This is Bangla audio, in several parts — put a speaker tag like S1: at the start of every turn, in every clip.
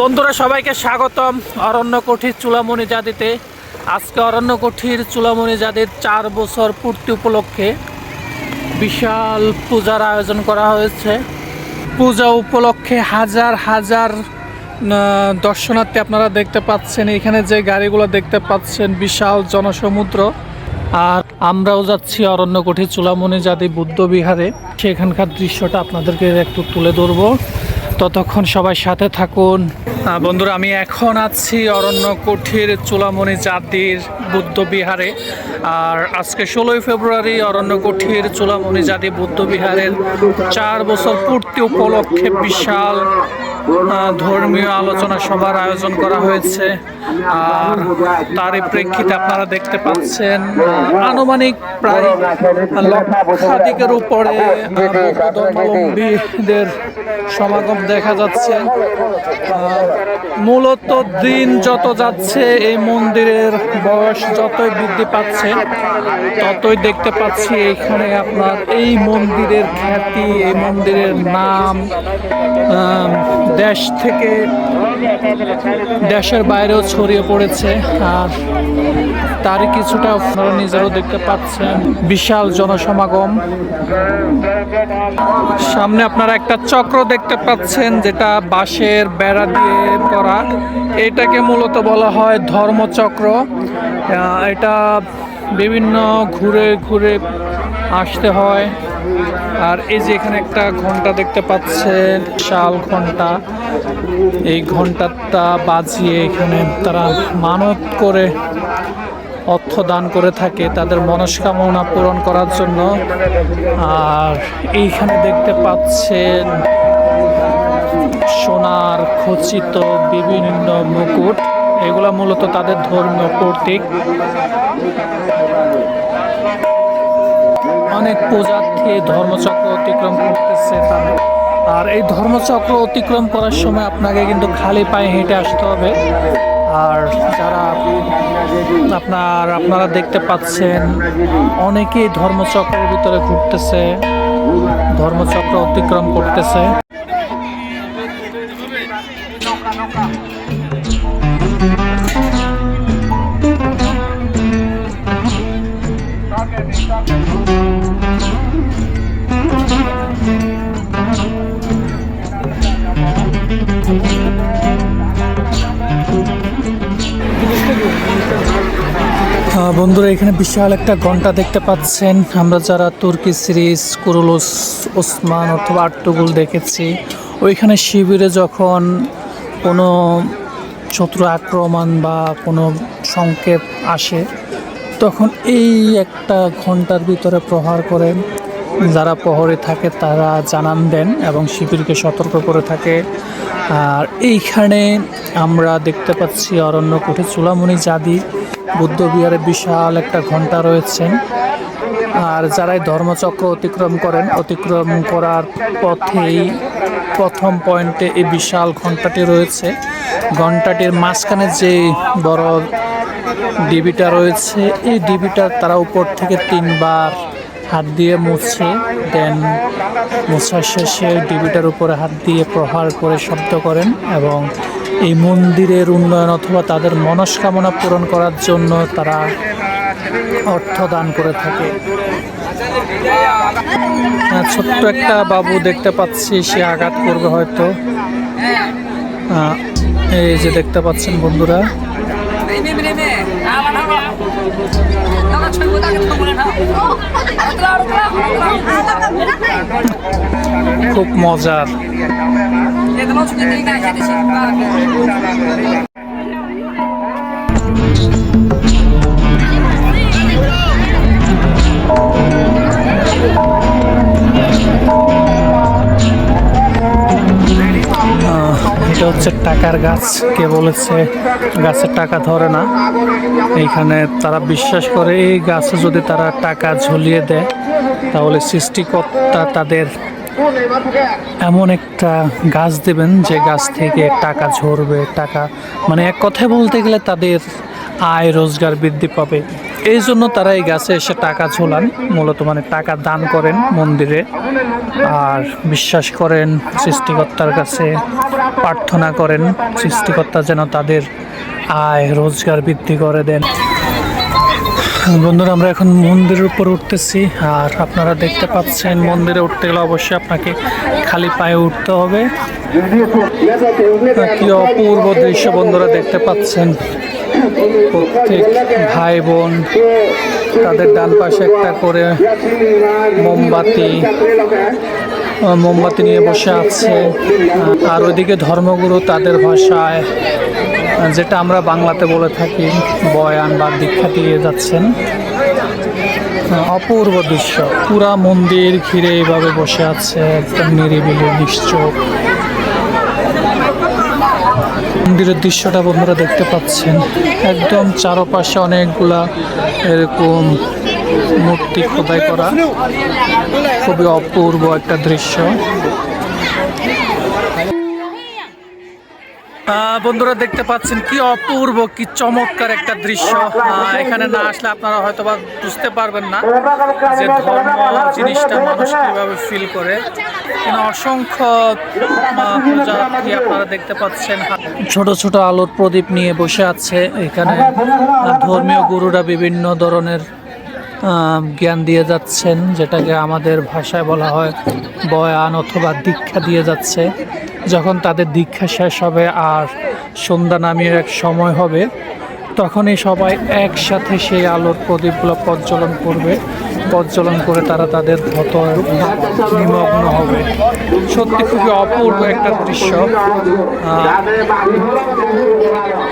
S1: বন্ধুরা, সবাইকে স্বাগতম অরণ্য কুঠির চুলামণি জাতিতে আজকে অরণ্য কুঠির চুলামণি জাতির চার বছর পূর্তি উপলক্ষে বিশাল পূজার আয়োজন করা হয়েছে। পূজা উপলক্ষে হাজার হাজার দর্শনার্থী আপনারা দেখতে পাচ্ছেন। এখানে যে গাড়িগুলো দেখতে পাচ্ছেন, বিশাল জনসমুদ্র। আর আমরাও যাচ্ছি অরণ্যকুঠি চুলামণি জাতি বুদ্ধ বিহারে। সেখানকার দৃশ্যটা আপনাদেরকে একটু তুলে ধরবো। ততক্ষণ সবাই সাথে থাকুন। বন্ধুরা, আমি এখন আছি অরণ্য কুঠির চুলামণি জাতির বুদ্ধ বিহারে। আর আজকে ষোলোই ফেব্রুয়ারি অরণ্য কুঠির চুলামণি জাতি বুদ্ধ বিহারের চার বছর পূর্তি উপলক্ষে বিশাল ধর্মীয় আলোচনা সভার আয়োজন করা হয়েছে। আর তারই প্রেক্ষিতে আপনারা দেখতে পাচ্ছেন আনুমানিক প্রায় লক্ষাধিকের উপরে ধর্মাবলম্বীদের সমাগম দেখা যাচ্ছে। মূলত দিন যত যাচ্ছে, এই মন্দিরের বয়স যতই বৃদ্ধি পাচ্ছে, ততই দেখতে পাচ্ছি এখানে আপনার এই মন্দিরের খ্যাতি, এই মন্দিরের নাম দেশ থেকে দেশের বাইরেও ছড়িয়ে পড়েছে, আর তার কিছুটা আপনারা নিজেরাও দেখতে পাচ্ছেন। বিশাল জনসমাগম। সামনে আপনারা একটা চক্র দেখতে পাচ্ছেন, যেটা বাঁশের বেড়া দিয়ে করা। এটাকে মূলত বলা হয় ধর্মচক্র। এটা বিভিন্ন ঘুরে ঘুরে আসতে হয়। আর এই যে এখানে একটা ঘণ্টা দেখতে পাচ্ছেন শাল ঘণ্টা। এই ঘন্টাটা বাজিয়ে এখানে তারা মানত করে, অর্থ দান করে থাকে তাদের মনস্কামনা পূরণ করার জন্য। আর এইখানে দেখতে পাচ্ছেন, সোনার খচিত বিভিন্ন মুকুট। এগুলা মূলত তাদের ধর্মীয় প্রতীক। অনেক পূজার্থী ধর্মচক্র অতিক্রম করতেছে তাহলে আর এই ধর্মচক্র অতিক্রম করার সময় আপনাকে কিন্তু খালি পায়ে হেঁটে আসতে হবে। আর যারা আপনার, আপনারা দেখতে পাচ্ছেন, অনেকেই ধর্মচক্রের ভিতরে ঘুরতেছে, ধর্মচক্র অতিক্রম করতেছে। এখানে বিশাল একটা ঘণ্টা দেখতে পাচ্ছেন। আমরা যারা তুর্কি সিরিজ, কুরুলুস, ওসমান অথবা আট্টুগুল দেখেছি, ওইখানে শিবিরে যখন কোনো শত্রু আক্রমণ বা কোনো সংক্ষেপ আসে, তখন এই একটা ঘণ্টার ভিতরে প্রহার করেন যারা প্রহরে থাকে তারা জানান দেন এবং শিবিরকে সতর্ক করে থাকে। আর এইখানে আমরা দেখতে পাচ্ছি অরণ্য কুঠে চুলামণি জাদি। বুদ্ধ বিহারে বিশাল একটা ঘণ্টা রয়েছেন। আর যারাই ধর্মচক্র অতিক্রম করেন, অতিক্রম করার পথেই প্রথম পয়েন্টে এই বিশাল ঘন্টাটি রয়েছে। ঘন্টাটির মাঝখানে যে বড় ডিবিটা রয়েছে, এই ডিবিটা তারা উপর থেকে তিনবার হাত দিয়ে মুছে, দেন মোছার শেষে ডিবিটার উপরে হাত দিয়ে প্রহার করে শব্দ করেন এবং এই মন্দিরের উন্নয়ন অথবা তাদের মনস্কামনা পূরণ করার জন্য তারা অর্থ দান করে থাকে। আহ, ছোট্ট একটা বাবু দেখতে পাচ্ছি সে আঘাত করবে হয়তো। এই যে দেখতে পাচ্ছেন বন্ধুরা. খুব মজার। এটা হচ্ছে টাকার গাছ। কে বলেছে গাছের টাকা ধরে না। এইখানে তারা বিশ্বাস করে, এই গাছে যদি তারা টাকা ঝুলিয়ে দেয়, তাহলে সৃষ্টিকর্তা তাদের এমন একটা গাছ দেবেন যে গাছ থেকে টাকা ঝরবে, টাকা মানে এক কথায় বলতে গেলে তাদের আয় রোজগার বৃদ্ধি পাবে। এই জন্য তারা এই গাছে এসে টাকা ঝোলান, মূলত মানে টাকা দান করেন মন্দিরে। আর বিশ্বাস করেন সৃষ্টিকর্তার কাছে, প্রার্থনা করেন সৃষ্টিকর্তা যেন তাদের আয় রোজগার বৃদ্ধি করে দেন। বন্ধুরা, আমরা এখন মন্দিরের উপর উঠতেছি, আর আপনারা দেখতে পাচ্ছেন মন্দিরে উঠতে গেলে অবশ্যই আপনাকে খালি পায়ে উঠতে হবে। কি অপূর্ব দৃশ্য বন্ধুরা দেখতে পাচ্ছেন। প্রত্যেক ভাই বোন, তাদের ডান পাশে একটা করে মোমবাতি মোমবাতি নিয়ে বসে আছে। আর ওইদিকে ধর্মগুরু তাদের ভাষায় যেটা আমরা বাংলাতে বলে থাকি, বয়ান বা দীক্ষা দিয়ে যাচ্ছেন। অপূর্ব দৃশ্য। পুরা মন্দির ঘিরে এইভাবে বসে আছে একদম নিরিবিলি নিশ্চোপ মন্দিরের দৃশ্যটা বন্ধুরা দেখতে পাচ্ছেন। একদম চারপাশে অনেকগুলা এরকম মূর্তি খোদাই করা। খুবই অপূর্ব একটা দৃশ্য। বন্ধুরা দেখতে পাচ্ছেন কি অপূর্ব কি চমৎকার একটা দৃশ্য। এখানে না আসলে আপনারা হয়তো বা বুঝতে পারবেন না যে ধর্ম জিনিসটা মানুষ কীভাবে ফিল করে। এখানে অসংখ্য আহ, আপনারা দেখতে পাচ্ছেন? ছোট ছোট আলোর প্রদীপ নিয়ে বসে আছে। এখানে ধর্মীয় গুরুরা বিভিন্ন ধরনের জ্ঞান দিয়ে যাচ্ছেন, যেটাকে আমাদের ভাষায় বলা হয় বয়ান অথবা দীক্ষা দিয়ে যাচ্ছে। যখন তাদের দীক্ষা শেষ হবে আর সন্ধ্যা নামিয়ে এক সময় হবে, তখনই সবাই একসাথে সেই আলোর প্রদীপগুলো প্রজ্বলন করবে। প্রজ্বলন করে তারা তাদের ধত নিমগ্ন হবে। সত্যি খুবই অপূর্ব একটা দৃশ্য।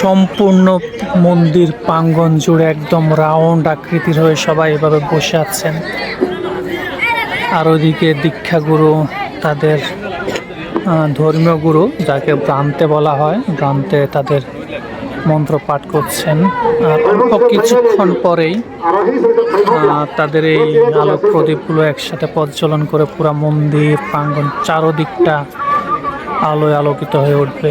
S1: সম্পূর্ণ মন্দির প্রাঙ্গন জুড়ে একদম রাউন্ড আকৃতির হয়ে সবাই এভাবে বসে আছেন। আর ওইদিকে দীক্ষাগুরু তাদের ধর্মীয় গুরু, যাকে ভ্রান্তে বলা হয়, ভ্রান্তে তাদের মন্ত্র পাঠ করছেন। আর অল্প কিছুক্ষণ পরেই তাদের এই আলোক প্রদীপগুলো একসাথে প্রজ্বলন করে পুরো মন্দির প্রাঙ্গন চারোদিকটা আলোয় আলোকিত হয়ে উঠবে।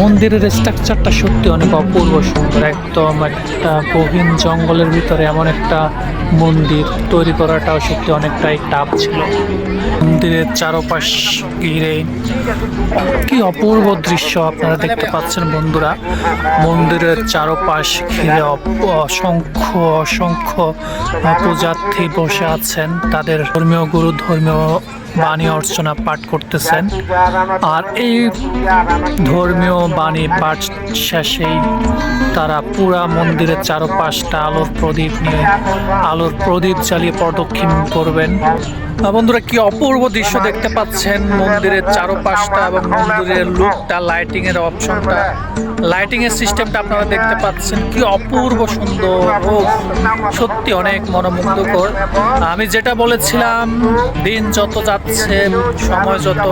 S1: মন্দিরের স্ট্রাকচারটা সত্যি অনেক অপূর্ব সুন্দর। একদম একটা গহীন জঙ্গলের ভিতরে এমন একটা মন্দির তৈরি করাটাও সত্যি অনেকটাই টাফ ছিল। মন্দিরের চারপাশ ঘিরে কি অপূর্ব দৃশ্য আপনারা দেখতে পাচ্ছেন বন্ধুরা। মন্দিরের চারপাশ ঘিরে অসংখ্য অসংখ্য পূজার্থী বসে আছেন। তাদের ধর্মীয় গুরু, ধর্মীয় বাণী অর্চনা পাঠ করতেছেন। আর এই ধর্মীয় বাণী পাঠ শেষেই তারা পুরা মন্দিরের চারপাশটা আলোর প্রদীপ নিয়ে আলোর প্রদীপ জ্বালিয়ে প্রদক্ষিণ করবেন। বন্ধুরা, কি অপূর্ব দৃশ্য দেখতে পাচ্ছেন মন্দিরের চারপাশটা এবং মন্দিরের লুকটা লাইটিং এর অপশনটা লাইটিং এর সিস্টেমটা আপনারা দেখতে পাচ্ছেন। কি অপূর্ব সুন্দর। ও সত্যি অনেক মনোমুগ্ধকর। আমি যেটা বলেছিলাম, দিন যত যাচ্ছে সময় যত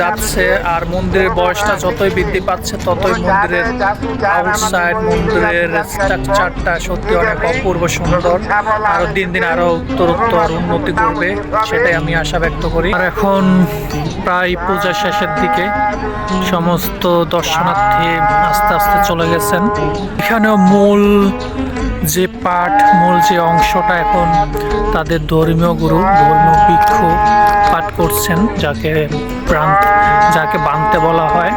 S1: যাচ্ছে আর মন্দিরের বয়সটা যতই বৃদ্ধি পাচ্ছে, ততই মন্দিরের আউটসাইড মন্দিরের স্ট্রাকচারটা সত্যি অনেক অপূর্ব সুন্দর। আরও দিন দিন আরও উত্তরোত্তর উন্নতি করবে, সেটাই আমি আশা ব্যক্ত করি। আর এখন প্রায় পূজা শেষের দিকে সমস্ত দর্শনার্থী আস্তে আস্তে চলে গেছেন। এখানেও মূল যে পাঠ মূল যে অংশটা এখন তাদের ধর্মীয় গুরু, ধর্মীয় ভিক্ষু পাঠ করছেন, যাকে প্রান্ত যাকে বানতে বলা হয়,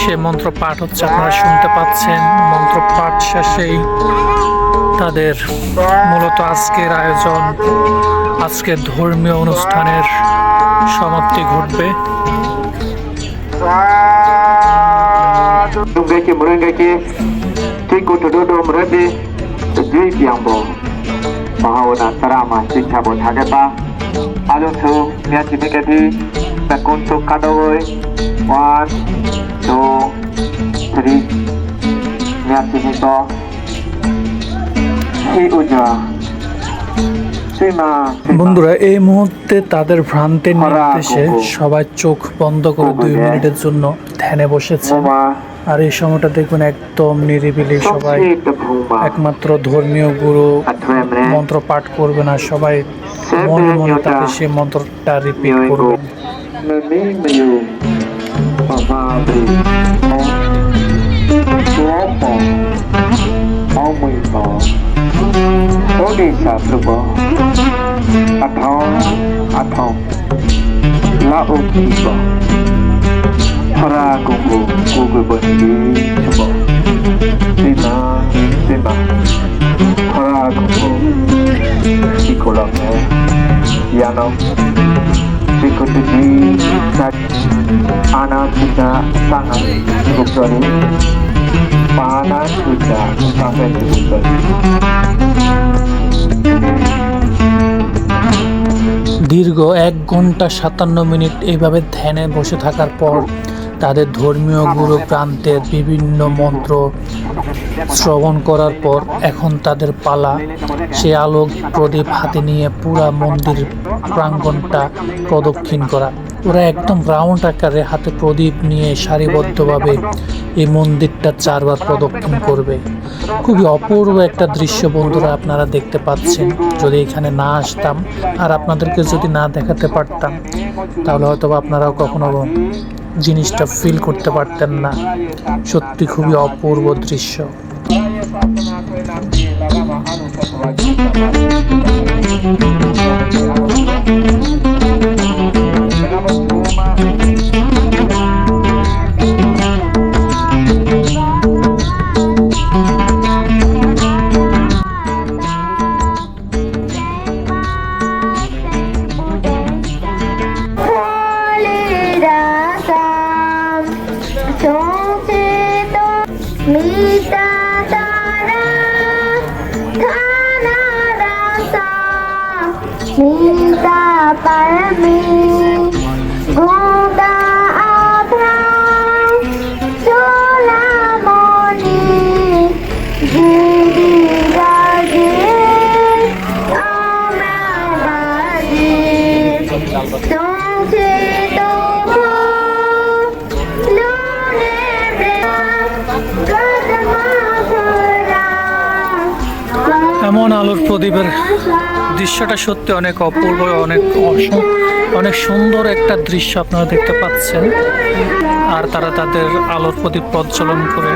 S1: সে মন্ত্র পাঠ হচ্ছে আপনারা শুনতে পাচ্ছেন। মন্ত্র পাঠ শেষেই তাদের মূলত আজকের আয়োজন, আজকের ধর্মীয় অনুষ্ঠানের সমাপ্তি ঘটবে।
S2: Dunggaki merenggaki Tiku tududu meredi Sejui piangbo Mahawana sarama sikha bo thageta Alun su Miyachi mikati Takun su kadawoi One Two Three Merci Nito. Si Uja. Sima.
S1: বন্ধুরা এই মুহূর্তে তাদের ভ্রান্তের নির্দেশে সবাই চোখ বন্ধ করে দুই মিনিটের জন্য ধ্যানে বসেছে. আর এই সময়টা দেখবেন একদম নিরিবিলি সবাই একমাত্র ধর্মীয় গুরু মন্ত্র পাঠ করবে না সবাই মনে মনে তাকে সেই মন্ত্রটা রিপিট করবেন.
S2: Atong. Atong. La Uki Bo. Hara Kuku. Kuku Bondi. Chubo. Sima. Sima. Hara Kuku. Ikolame. Yano. Sikutuji. Sat. Anak kita cukup sorry. Panas sudah sampai sorry.
S1: দীর্ঘ এক ঘণ্টা সাতান্ন মিনিট এইভাবে ধ্যানে বসে থাকার পর তাদের ধর্মীয় গুরু প্রান্তের বিভিন্ন মন্ত্র শ্রবণ করার পর এখন তাদের পালা, সে আলোক প্রদীপ হাতে নিয়ে পুরা মন্দির প্রাঙ্গণটা প্রদক্ষিণ করা। ওরা একদম রাউন্ড আকারে হাতে প্রদীপ নিয়ে সারিবদ্ধভাবে এই মন্দিরটা চারবার প্রদক্ষিণ করবে। খুবই অপূর্ব একটা দৃশ্য বন্ধুরা আপনারা দেখতে পাচ্ছেন। যদি এখানে না আসতাম আর আপনাদেরকে যদি না দেখাতে পারতাম, তাহলে হয়তো আপনারাও কখনো জিনিসটা ফিল করতে পারতেন না। সত্যি খুবই অপূর্ব দৃশ্য।
S3: Polirasam
S1: me. আলোর প্রদীপের দৃশ্যটা সত্যি অনেক অপূর্ব অনেক অনেক সুন্দর একটা দৃশ্য আপনারা দেখতে পাচ্ছেন আর তারা তাদের আলোর প্রদীপ প্রজ্বলন করে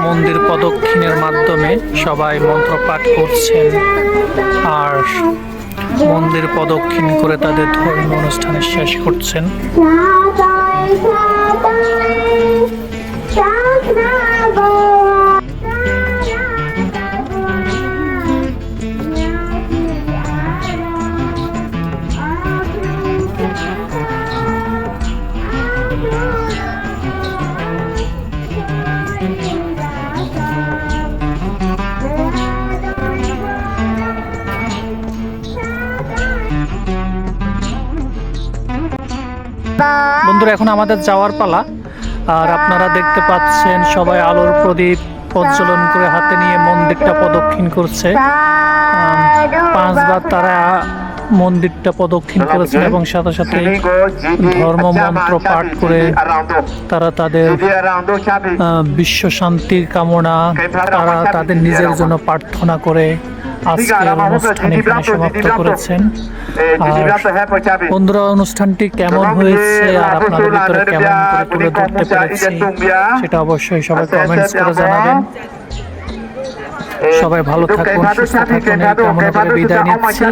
S1: মন্দির প্রদক্ষিণের মাধ্যমে সবাই মন্ত্র পাঠ করছেন আর মন্দির প্রদক্ষিণ করে তাদের ধর্মীয় অনুষ্ঠানে শেষ করছেন বন্ধুরা, এখন আমাদের যাওয়ার পালা। আর আপনারা দেখতে পাচ্ছেন সবাই আলোর প্রদীপ প্রজ্বলন করে হাতে নিয়ে মন্দিরটা প্রদক্ষিণ করছে। পাঁচবার তারা মন্দিরটা প্রদক্ষিণ করেছেন এবং সাথে সাথে ধর্ম মন্ত্র পাঠ করে তারা তাদের বিশ্ব শান্তির কামনা, তারা তাদের নিজের জন্য প্রার্থনা করে। আজকের অনুষ্ঠানে এখানে সমাপ্ত করেছেন। আর বন্ধুরা অনুষ্ঠানটি কেমন হয়েছে আর আপনাদের ভিতরে কেমন করে তুলে ধরতে পেরেছি সেটা অবশ্যই সবাই কমেন্টস করে জানাবেন। সবাই ভালো থাকুন সুস্থ থাকুন এই কামনা করে বিদায় নিচ্ছি।